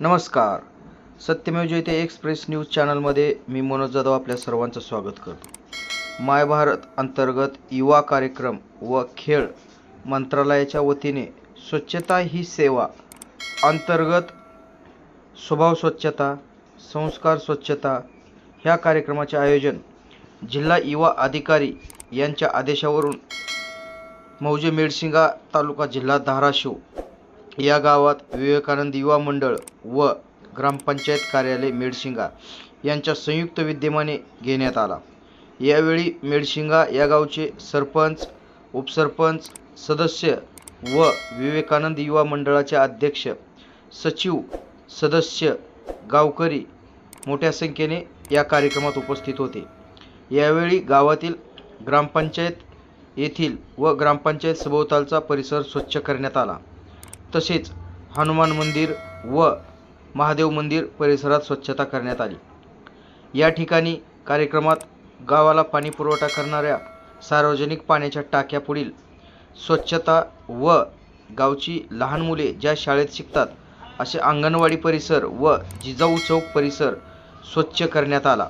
नमस्कार. सत्यमेव जयते express news चॅनलमध्ये मी मनोज जाधव आपल्या सर्वांचं स्वागत करतो. माय भारत अंतर्गत युवा कार्यक्रम व खेळ मंत्रालयाच्या वतीने स्वच्छता ही सेवा अंतर्गत स्वभाव स्वच्छता संस्कार स्वच्छता ह्या कार्यक्रमाचे आयोजन जिल्हा युवा अधिकारी यांच्या आदेशावरून मौजे मेडशिंगा तालुका जिल्हा धाराशिव या गावात विवेकानंद युवा मंडळ व ग्रामपंचायत कार्यालय मेडशिंगा यांच्या संयुक्त विद्यमाने घेण्यात आला. यावेळी मेडशिंगा या गावचे सरपंच उपसरपंच सदस्य व विवेकानंद युवा मंडळाचे अध्यक्ष सचिव सदस्य गावकरी मोठ्या संख्येने या कार्यक्रमात उपस्थित होते. यावेळी गावातील ग्रामपंचायत येथील व ग्रामपंचायत सभोवतालचा परिसर स्वच्छ करण्यात आला. तसेच हनुमान मंदिर व महादेव मंदिर परिसरात स्वच्छता करण्यात आली. या ठिकाणी कार्यक्रमात गावाला पाणी पुरवठा करणाऱ्या सार्वजनिक पाण्याच्या टाक्यापुढील स्वच्छता व गावची लहान मुले ज्या शाळेत शिकतात असे अंगणवाडी परिसर व जिजाऊ चौक परिसर स्वच्छ करण्यात आला.